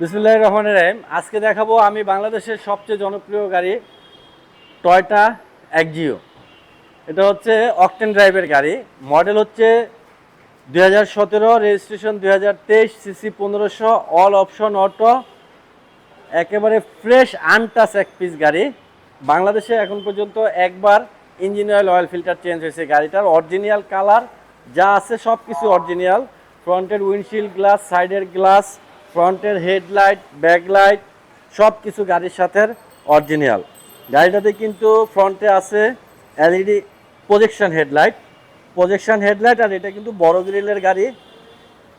বিসমুল্লাহ রহমানের রহিম। আজকে দেখাবো আমি বাংলাদেশের সবচেয়ে জনপ্রিয় গাড়ি টয়টা একজিও। এটা হচ্ছে অকটেন ড্রাইভের গাড়ি। মডেল হচ্ছে দুই হাজার সতেরো, রেজিস্ট্রেশন দুই হাজার তেইশ, সিসি পনেরোশো, অল অপশন অটো, একেবারে ফ্রেশ, আনটাচ এক পিস গাড়ি। বাংলাদেশে এখন পর্যন্ত একবার engine oil oil filter change হয়েছে গাড়িটার। অরিজিনাল কালার যা আছে সব কিছু অরিজিনাল। ফ্রন্টের উইন্ডশিল্ড গ্লাস, সাইডের গ্লাস ফ্রন্টের হেডলাইট, ব্যাকলাইট সব কিছু গাড়ির সাথে অরিজিনাল। গাড়িটাতে কিন্তু ফ্রন্টে আছে LED projection headlight projection headlight আর এটা কিন্তু বড় গ্রিলের গাড়ি।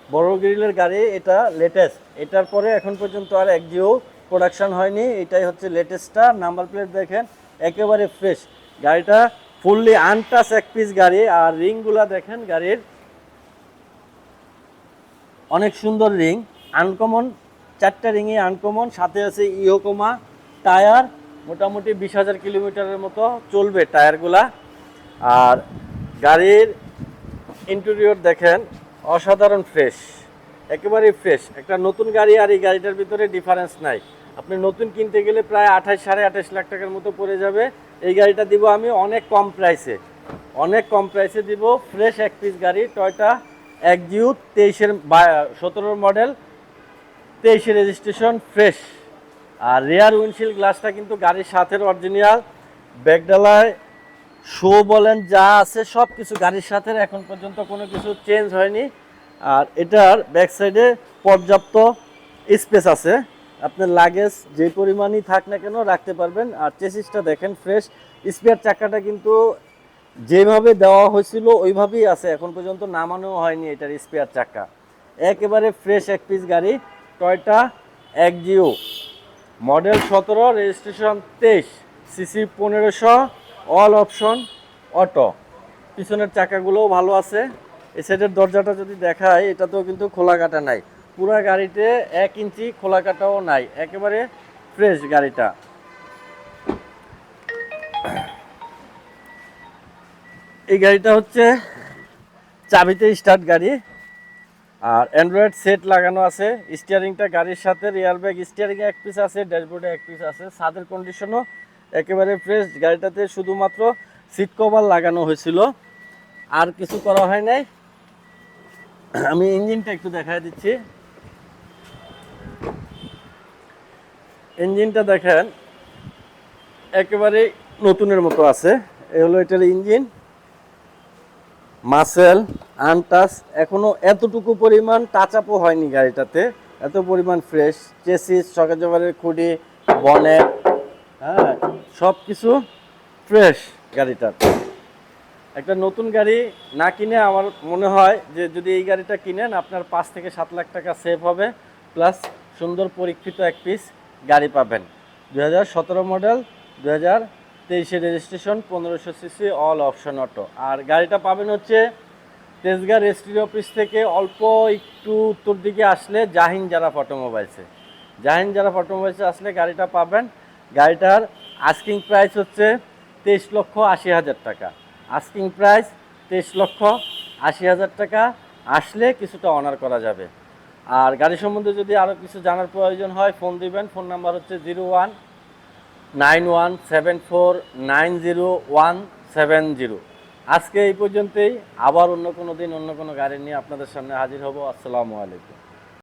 বড় গ্রিলের গাড়ি, এটা লেটেস্ট এটার পরে এখন পর্যন্ত আর একজিও প্রোডাকশন হয়নি। এটাই হচ্ছে লেটেস্টটা নাম্বার প্লেট দেখেন, একেবারে ফ্রেশ গাড়িটা ফুললি আনটাচ এক পিস গাড়ি। আর রিংগুলা দেখেন, গাড়ির অনেক সুন্দর রিং আনকমন, চারটা রিংই আনকমন, সাথে আছে ইয়োকোমা টায়ার, মোটামুটি বিশ হাজার কিলোমিটারের মতো চলবে টায়ারগুলা। আর গাড়ির ইন্টেরিয়র দেখেন, অসাধারণ ফ্রেশ একেবারে ফ্রেশ একটা নতুন গাড়ি আর এই গাড়িটার ভিতরে ডিফারেন্স নাই। আপনি নতুন কিনতে গেলে প্রায় আঠাশ, সাড়ে আঠাশ লাখ টাকার মতো পড়ে যাবে। এই গাড়িটা দিব আমি অনেক কম প্রাইসে অনেক কম প্রাইসে দিব ফ্রেশ এক পিস গাড়ি টয়টা এক জিউ তেইশের সতেরোর মডেল তেইশে রেজিস্ট্রেশন ফ্রেশ। আর রেয়ার উইন্ডশিল্ড গ্লাসটা কিন্তু গাড়ির সাথে অরিজিনাল ব্যাগডালায় শো বলেন যা আছে সব কিছু গাড়ির সাথে এখন পর্যন্ত কোনো কিছু চেঞ্জ হয়নি। আর এটার ব্যাক সাইডে পর্যাপ্ত স্পেস আছে। আপনার লাগেজ যে পরিমাণই থাক না কেন রাখতে পারবেন। আর চেসিসটা দেখেন ফ্রেশ স্পেয়ার চাকাটা কিন্তু যেভাবে দেওয়া হয়েছিল, ওইভাবেই আছে। এখন পর্যন্ত নামানো হয়নি এটার স্পেয়ার চাকা। একেবারে ফ্রেশ এক পিস গাড়ি। Toyota Axio. মডেল সতেরো, রেজিস্ট্রেশন তেইশ, সিসি পনেরোশো, অল অপশন অটো। পিছনের চাকাগুলোও ভালো আছে। এই সাইডের দরজাটা যদি দেখায় এটাতেও কিন্তু খোলা কাটা নাই। পুরো গাড়িতে এক ইঞ্চি খোলা কাটাও নাই। একেবারে ফ্রেশ গাড়িটা। এই গাড়িটা হচ্ছে চাবিতে স্টার্ট গাড়ি। আর অ্যান্ড্রয়েড সেট লাগানো আছে। স্টিয়ারিংটা গাড়ির সাথে রিয়ার ব্যাগ স্টিয়ারিং এক পিস আছে ড্যাশবোর্ডে এক পিস আছে। ছাদের কন্ডিশনও একেবারে ফ্রেশ গাড়িটাতে শুধুমাত্র সিট কভার লাগানো হয়েছিল। আর কিছু করা হয় নাই। আমি ইঞ্জিনটা একটু দেখায় দিচ্ছি। ইঞ্জিনটা দেখেন একেবারে নতুনের মতো আছে। এ হলো এটার ইঞ্জিন মাসেল, আনটাস, এখনও এতটুকু পরিমাণ টাচ আপও হয়নি গাড়িটাতে। এত পরিমাণ ফ্রেশ চেসিস সকাজবারের খুঁড়ি বনেট হ্যাঁ সব কিছু ফ্রেশ গাড়িটার। একটা নতুন গাড়ি না কিনে আমার মনে হয় যে যদি এই গাড়িটা কিনেন, আপনার পাঁচ থেকে সাত লাখ টাকা সেভ হবে প্লাস সুন্দর পরীক্ষিত এক পিস গাড়ি পাবেন। দু হাজার সতেরো মডেল দু হাজার তেইশে রেজিস্ট্রেশন, পনেরোশো সিসি, অল অপশন অটো। আর গাড়িটা পাবেন হচ্ছে তেজগাঁ রেজিস্ট্রি অফিস থেকে অল্প একটু উত্তর দিকে আসলে জাহিন যারা অটোমোবাইলসে জাহিন যারা অটোমোবাইলসে আসলে গাড়িটা পাবেন। গাড়িটার আস্কিং প্রাইস হচ্ছে তেইশ লক্ষ আশি হাজার টাকা। আস্কিং প্রাইস তেইশ লক্ষ আশি হাজার টাকা আসলে কিছুটা অনার করা যাবে। আর গাড়ি সম্বন্ধে যদি আরও কিছু জানার প্রয়োজন হয় ফোন দিবেন। ফোন নাম্বার হচ্ছে zero one nine one seven four nine zero one seven zero. আজকে এই পর্যন্তই, আবার অন্য কোনো দিন, অন্য কোনো গাড়ি নিয়ে আপনাদের সামনে হাজির হব। আসসালামু আলাইকুম।